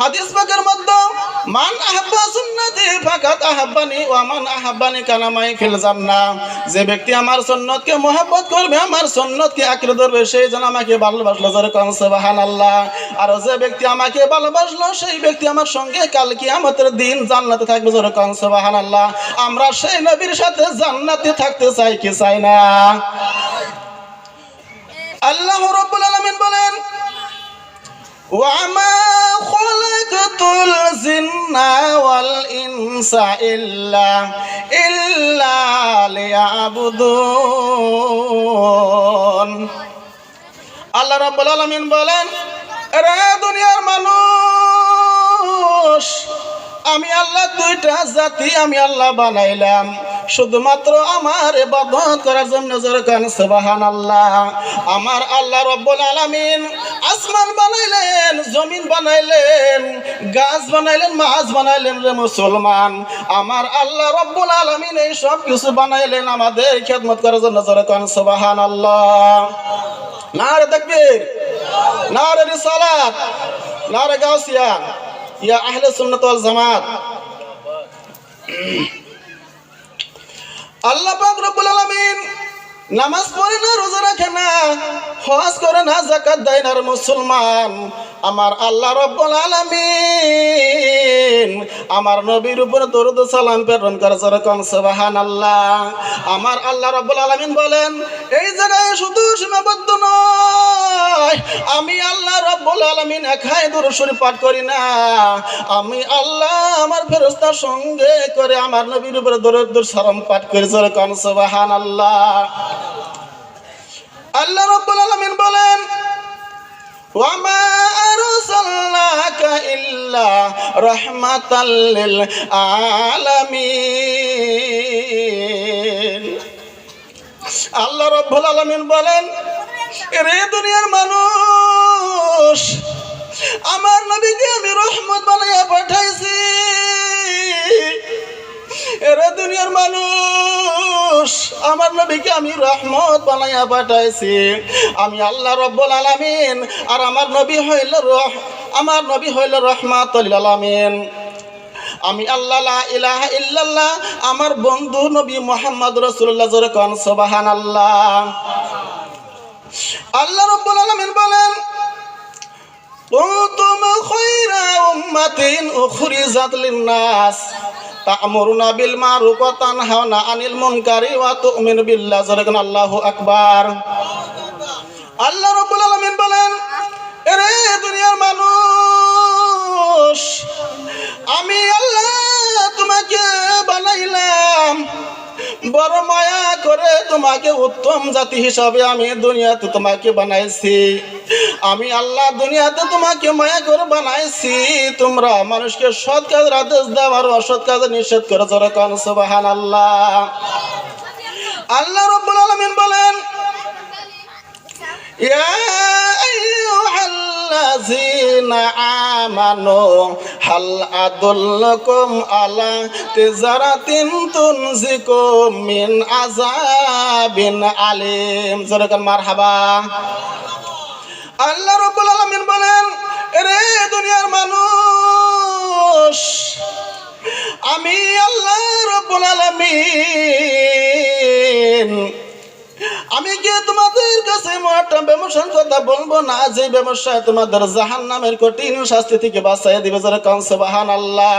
হাদিস পাকের মধ্যে মান আহাব্বা সুন্নতি ফাকাত আহাব্বানি ওয়া মান আহাব্বানি কানা মাই ফিল জান্নাহ। যে ব্যক্তি আমার সুন্নতকে মহব্বত করবে, আমার সুন্নতকে আঁকড়ে ধরবে সেই যেন আমাকে ভালোবাসলো যারা কোন সুবহানাল্লাহ। আর যে ব্যক্তি আমাকে ভালোবাসলো, সেই ব্যক্তি আমার সঙ্গে কাল কিয়ামতের দিন জান্নাতে থাকবে যারা কোন সুবহানাল্লাহ। আমরা সেই নবীর সাথে জান্নাতে থাকতে চাই কি চাই না? আল্লাহ রাব্বুল আলামিন বলেন, ওয়া আমা خلقت الجن والإنس إلا إلا ليعبدون আল্লাহ রাব্বুল আলামিন বলেন রে দুনিয়ার মানুষ আমি আল্লাহ দুইটা জাতি আমি আল্লাহ বানাইলাম শুধুমাত্র আমার ইবাদত করার জন্য যেরকম সুবাহান আল্লাহ আমার আল্লাহ রব্বুল আলামিন আসমান বানাইলেন, জমিন বানাইলেন, গাছ বানাইলেন, মাছ বানাইলেন রে মুসলমান। আমার আল্লাহ রব্বুল আলামিন এই সব কিছু বানাইলেন আমাদের খেদমত করার জন্য যেরকম সুবাহান আল্লাহ নারে তাকবীর, নারে রিসালাত, নারে গাউসিয়া। ইয়া আহলে সুন্নাত ওয়াল জামাত। আল্লাহ পাক রব্বুল আলামিন নামাজ পড়ে না, রোজা রাখে না, হজ করে না জাকাত দেয় না মুসলমান। আমার আল্লাহ রব্বুল আলামিন আমার নবীর উপর দরুদ সালাম প্রেরণ করে যেরকম, সুবহানাল্লাহ। আমার আল্লাহ রব্বুল আলামিন বলেন, এই জায়গায় শুধু সীমাবদ্ধ নয়, আমি আল্লাহ রব্বুল আলামিন একাই দরুদ শরীফ পাঠ করি না। আমি আল্লাহ আমার ফেরেশতার সঙ্গে করে আমার নবীর উপরে দরুদ সালাম পাঠ করি যেরকম, সুবহানাল্লাহ। আল্লাহ আল্লাহ রব্বুল আলামিন বলেন আরসালনাকা ইল্লা রাহমাতাল লিল আলামিন আল্লাহ রব্বুল আলমিন বলেন রে দুনিয়ার মানুষ, আমার নবীকে আমি রহমত বানাইয়া আমার নবীকে আমি রহমত বানাইয়া পাঠাইছি। আমি আল্লাহ রব্বুল আলামিন, আর আমার নবী হইল রহ, আমার নবী হইল রহমত আলামিন। আমি আল্লাহ ইলাহ ইল্লাল্লাহ, আমার বন্ধু নবী মোহাম্মদ রসুল্লাহ জোরকন সোবাহান আল্লাহ আল্লাহ রব্বুল আলামিন বলেন, কুনতুম খায়রা উম্মাতিন উখরিজাত লিন নাস তা'মুরুনা বিল মা'রুফ ওয়া তানহাউনা আনিল মুনকারি ওয়া তু'মিনু বিল্লাহ। সারাকান আল্লাহু আকবার। আল্লাহ রাব্বুল আলামিন বলেন, এরে দুনিয়ার মানুষ, আমি আল্লাহ তোমাকে বানাইলাম। বড় মায়া হিসাবে তোমাকে উত্তম জাতি হিসাবে আমি দুনিয়াতে তোমাকে বানাইছি। আমি আল্লাহ দুনিয়াতে তোমাকে মায়া করে বানাইছি। তোমরা মানুষকে সৎ কাজের আদেশ দাও আর অসৎ কাজে নিষেধ করে যারা কান সবাহান আল্লাহ আল্লাহ রব্বুল আলমিন বলেন, ইয়া আল্লাহ আমানো হাল আদুল্লকম আলা তেজারাতিন তুন মিন আজাবিন আলিম। সরকার মার হাবা আল্লাহ রাব্বুল আলামিন বলেন রে দুনিয়ার মানুষ, আমি আল্লাহ রাব্বুল আলামিন আমি গিয়ে তোমাদের কাছে একটা ব্যবসার কথা বলব না। যে ব্যবসায় তোমাদের জাহান নামের কঠিন শাস্তি থেকে বাঁচাই দিবে, যারা কনসে বাহান আল্লাহ